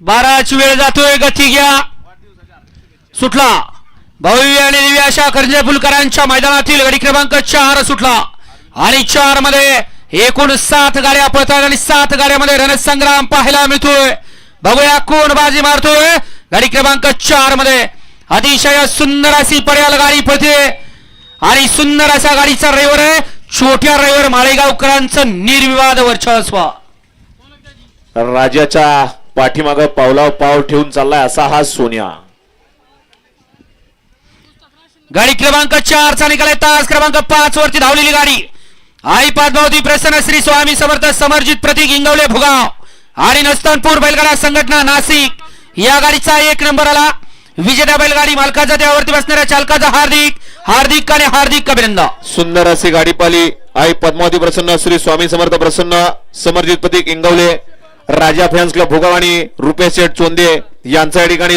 बाराची वेळ जातोय गती घ्या. सुटला. भव्य आणि दिव्य अशा करंजे फुलकरांच्या मैदानातील गडी क्रमांक चार सुटला. आणि चारमध्ये एकूण सात गाड्या पळतात आणि सात गाड्यामध्ये रणसंग्राम पाहायला मिळतोय. बघूया कोण बाजी मारतोय. गाडी क्रमांक चारमध्ये अतिशय सुंदर अशी पड्याल गाडी पळते. आणि सुंदर असा गाडीचा ड्रायव्हर आहे. छोट्या ड्रायव्हर माळेगावकरांचं निर्विवाद वर्चस्व. राजाच्या पाठीमाग पावला पाव ठेवून चाललाय असा हा सोन्या. गाडी क्रमांक चारचा निकाल आहे. तास क्रमांक पाच वरती धावलेली गाडी. आई पद्मावती प्रसन्न श्री स्वामी समर्थ समर्जित प्रतीक इंगवले भुगाव आणि नस्तनपूर बैलगाडा संघटना नाशिक. या गाडीचा एक नंबर आला. विजेत्या बैलगाडी मालकाचा त्यावरती बसणाऱ्या चालकाचा हार्दिक हार्दिक आणि हार्दिक अभिनंदन. सुंदर अशी गाडी पाली आई पद्मावती प्रसन्न श्री स्वामी समर्थ प्रसन्न समर्जित प्रतीक इंगवले राजा फॅन्स क्लब भोगाव आणि रुपेश शेठ चोंदे यांचा या ठिकाणी